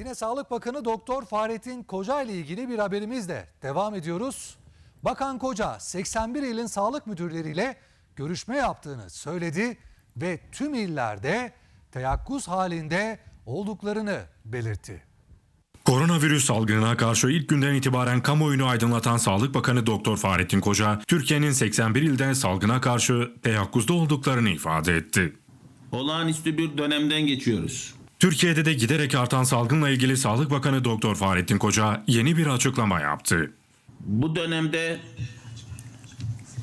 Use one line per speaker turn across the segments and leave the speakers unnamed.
Yine Sağlık Bakanı Doktor Fahrettin Koca ile ilgili bir haberimizle devam ediyoruz. Bakan Koca 81 ilin sağlık müdürleriyle görüşme yaptığını söyledi ve tüm illerde teyakkuz halinde olduklarını belirtti.
Koronavirüs salgınına karşı ilk günden itibaren kamuoyunu aydınlatan Sağlık Bakanı Doktor Fahrettin Koca, Türkiye'nin 81 ilde salgına karşı teyakkuzda olduklarını ifade etti.
olağanüstü bir dönemden geçiyoruz.
Türkiye'de de giderek artan salgınla ilgili Sağlık Bakanı Doktor Fahrettin Koca yeni bir açıklama yaptı.
Bu dönemde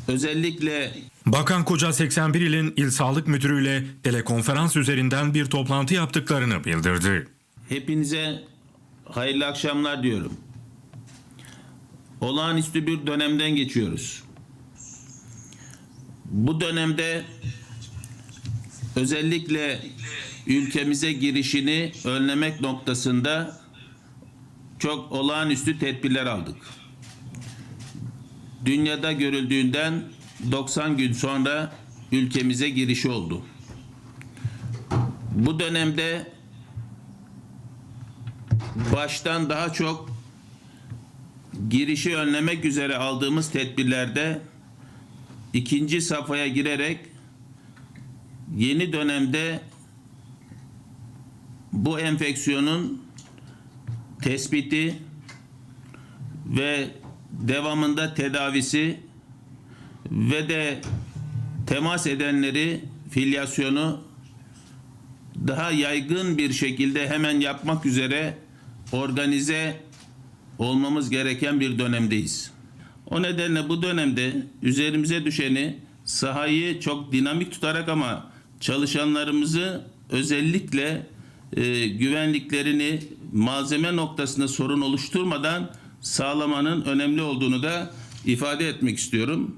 özellikle
Bakan Koca 81 ilin il sağlık müdürüyle telekonferans üzerinden bir toplantı yaptıklarını bildirdi.
hepinize hayırlı akşamlar diyorum. Olağanüstü bir dönemden geçiyoruz. Bu dönemde özellikle ülkemize girişini önlemek noktasında çok olağanüstü tedbirler aldık. Dünyada görüldüğünden 90 gün sonra ülkemize girişi oldu. Bu dönemde baştan daha çok girişi önlemek üzere aldığımız tedbirlerde ikinci safhaya girerek yeni dönemde bu enfeksiyonun tespiti ve devamında tedavisi ve de temas edenleri filyasyonu daha yaygın bir şekilde hemen yapmak üzere organize olmamız gereken bir dönemdeyiz. O nedenle bu dönemde üzerimize düşeni sahayı çok dinamik tutarak ama çalışanlarımızı özellikle e, güvenliklerini malzeme noktasında sorun oluşturmadan sağlamanın önemli olduğunu da ifade etmek istiyorum.